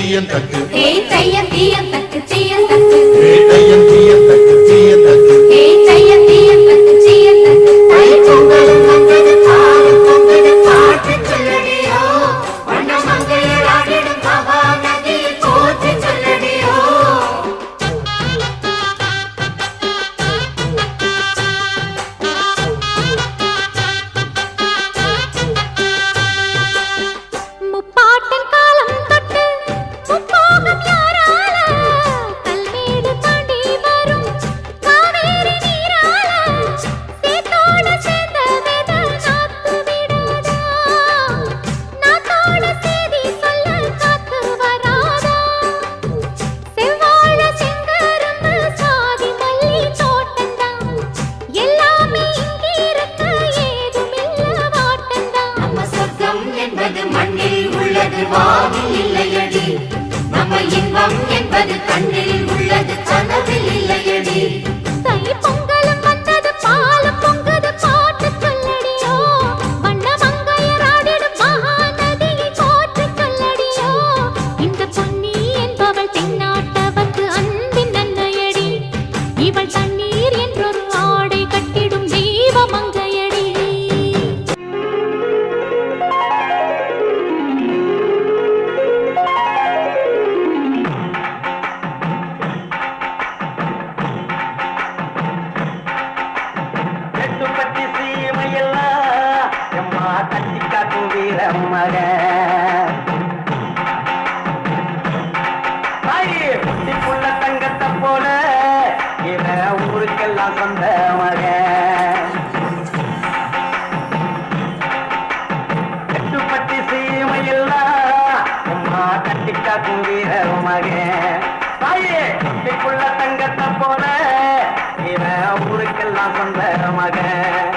தீயம் தக்கு சீயம் தக்கு சீயம் தக்கு பாவம் இல்லையடி. நம்ம இன்பம் என்பது கண்ணில் உள்ளது கனவில் இல்லையடி. தை பொங்கலும் வந்தது பாலும் பொங்குது பாட்டு சொல்லடியோ. வண்ண சொல்லடியோ இந்த பொன்னி என்பவள் தட்டி காக்கும் வீர மகன் தாயே தங்கத்தை போல இவன் ஊருக்கெல்லாம் சொந்த மகன் எட்டுப்பட்டி சீமையெல்லாம் எம்மா தட்டி காக்கும் வீர மகன் தாயே குட்டிக்குள்ள தங்கத்தை போல இவன் ஊருக்கெல்லாம் சொந்த மகன்